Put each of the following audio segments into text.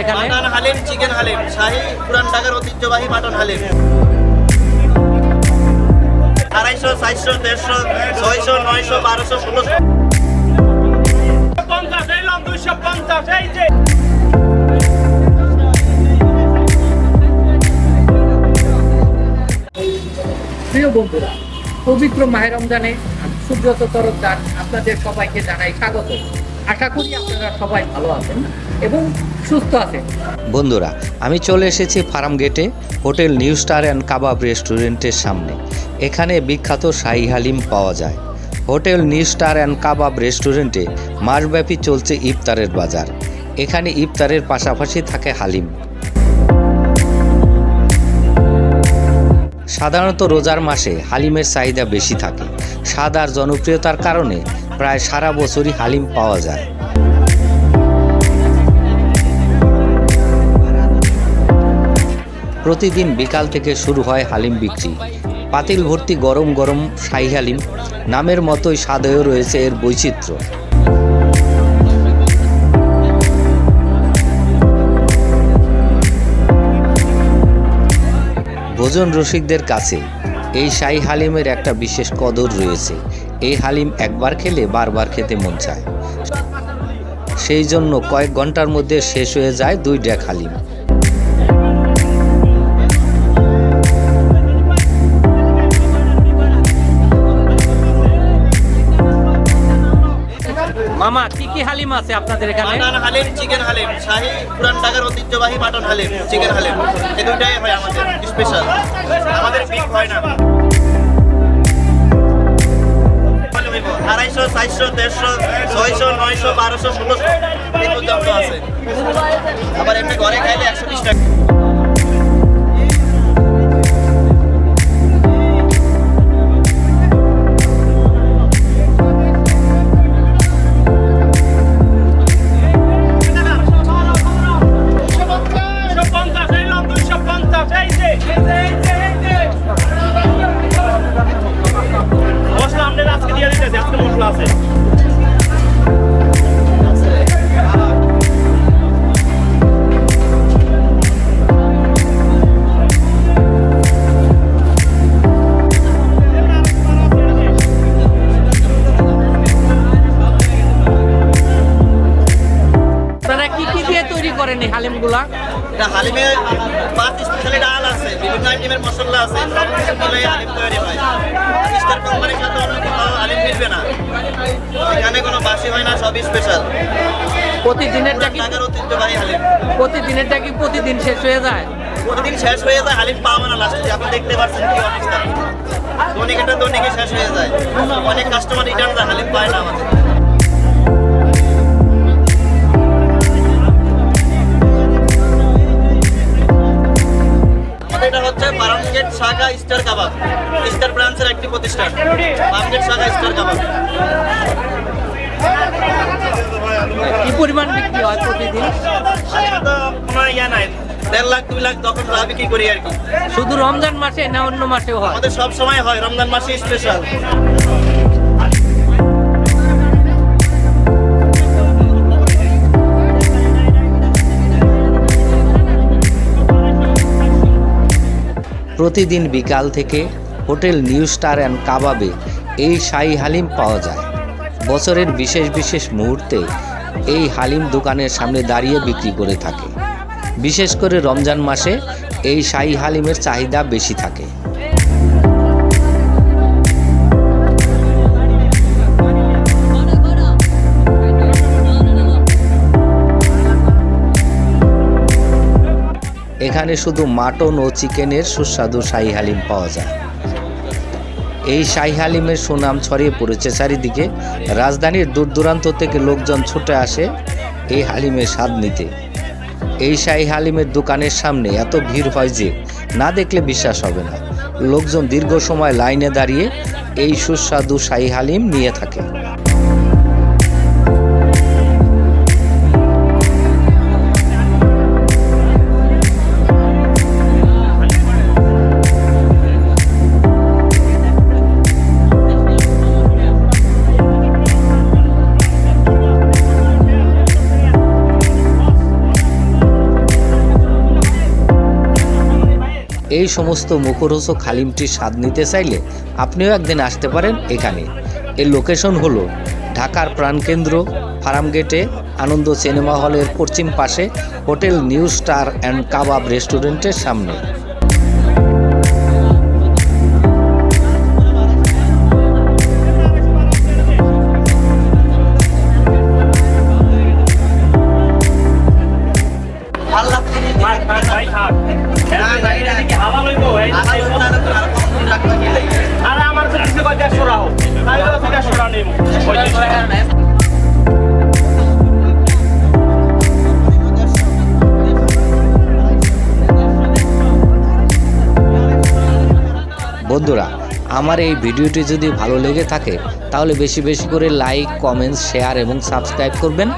এখানে? Mutton haleem chicken haleem. শাহী পুরান ঢাকার ঐতিহ্যবাহী মাটন হালিম। আড়াইশো চারশো দেড়শো ছয়শো নয়শো বারোশো ষোলোশো। পঞ্চাশ এলাম দুইশো পঞ্চাশ এই যে। প্রিয় বন্ধুরা পবিত্র মাহের রমজানে সুব্রত তরফদার আপনাদের সবাইকে জানাই স্বাগত। আশা করি আপনারা সবাই ভালো আছেন এবং সুস্থ আছেন। বন্ধুরা, আমি চলে এসেছি ফার্ম গেটে, hotel new star and kabab রেস্টুরেন্টের সামনে। এখানে বিখ্যাত শাহী হালিম পাওয়া যায়। Hotel new star and kabab রেস্টুরেন্টে মাসব্যাপী চলছে ইফতারের বাজার। এখানে ইফতারের পাশাপাশি থাকে হালিম। সাধারণত রোজার মাসে হালিমের চাহিদা বেশি থাকে। স্বাদ আর জনপ্রিয়তার কারণে প্রায় সারা বছরই হালিম পাওয়া যায়। প্রতিদিন বিকাল থেকে শুরু হয় হালিম বিক্রি। পাতিল ভর্তি গরম গরম শাহি হালিম, নামের মতোই স্বাদেও রয়েছে এর বৈচিত্র্য। ভোজন রসিকদের কাছে এই শাহি হালিমের একটা বিশেষ কদর রয়েছে। এই হালিম একবার খেলে বারবার খেতে মন চায়। সেই জন্য কয়েক ঘণ্টার মধ্যে শেষ হয়ে যায় দুই ডেক হালিম। মামা কি কি হালিম আছে আপনাদের এখানে? মাটন হালিম চিকেন হালিম শাহী পুরান ঢাকার ঐতিহ্যবাহী মাটন হালিম চিকেন হালিম। এই দুইটাই হয় আমাদের স্পেশাল আমাদের বিগ হয় না। চারশো দেড়শো, ছয়শো, নয়শো, বারোশো, ষোলোশো এই পর্যন্ত আছে। আবার এমনি ঘরে খাইলে একশো বিশ টাকা। দুইশো পঞ্চাশ এলাম দুইশো পঞ্চাশ এই এই এটা হালিমে পাঁচ স্পেশালি ডাল আছে বিভিন্ন আইটেমের মশলা আছে সব কিছু মিলে হালিম তৈরি হয়। স্টার কোম্পানির সাথে অন্য কোথাও হালিম মিলবে না। এখানে কোনো বাসি হয় না সবই স্পেশাল প্রতিদিনেরটা কি ঢাকার ঐতিহ্যবাহী হালিম। প্রতিদিনেরটা কি প্রতিদিন শেষ হয়ে যায়? প্রতিদিন শেষ হয়ে যায় হালিম পাওয়া না লাস্টে আপনি দেখতে পাচ্ছেন কি অবস্থা। দৈনিকেটা দৈনিকে শেষ হয়ে যায়। অনেক কাস্টমার রিটার্ন হালিম পায় না আমাদের। শাখা স্টার কাবাব। স্টার ব্রাঞ্চের একটি প্রতিষ্ঠান। বারামগেট শাখা স্টার কাবাব। কি পরিমাণ বিক্রি হয় প্রতিদিন? তো কোনো ইয়া নাই। দেড় লাখ দুই লাখ তখন লাভ বিক্রি করি আর কি। শুধু রমজান মাসে না অন্য মাসেও হয়? আমাদের সব সময় হয়। রমজান মাসে স্পেশাল প্রতিদিন বিকাল থেকে হোটেল নিউ স্টার অ্যান্ড কাবাবে এই শাহী হালিম পাওয়া যায়। বছরের বিশেষ বিশেষ মুহূর্তে এই হালিম দোকানের সামনে দাঁড়িয়ে বিক্রি করে থাকে। বিশেষ করে রমজান মাসে এই শাহী হালিমের চাহিদা বেশি থাকে। এখানে শুধু মাটন ও চিকেনের সুস্বাদু শাহী হালিম পাওয়া যায়। এই শাহী হালিমের সুনাম ছড়িয়ে পড়েছে চারিদিকে। রাজধানীর দূর দূরান্ত থেকে লোকজন ছুটে আসে এই হালিমের স্বাদ নিতে। এই শাহী হালিমের দোকানের সামনে এত ভিড় হয় যে না দেখলে বিশ্বাস হবে না। লোকজন দীর্ঘ সময় লাইনে দাঁড়িয়ে এই সুস্বাদু শাহী হালিম নিয়ে থাকে। এই সমস্ত মুখরোচক হালিমটির স্বাদ নিতে চাইলে আপনিও একদিন আসতে পারেন এখানে। এর লোকেশন হল ঢাকার প্রাণকেন্দ্র ফার্মগেটে আনন্দ সিনেমা হলের পশ্চিম পাশে hotel new star and kabab রেস্টুরেন্টের সামনে। বন্ধুরা, আমার এই ভিডিওটি যদি ভালো লেগে থাকে, তাহলে বেশি বেশি করে লাইক কমেন্টস শেয়ার এবং সাবস্ক্রাইব করবেন।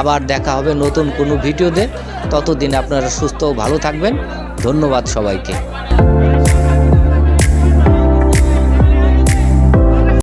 আবার দেখা হবে নতুন কোনো ভিডিওতে। ততদিন আপনারা সুস্থ ও ভালো থাকবেন। ধন্যবাদ সবাইকে।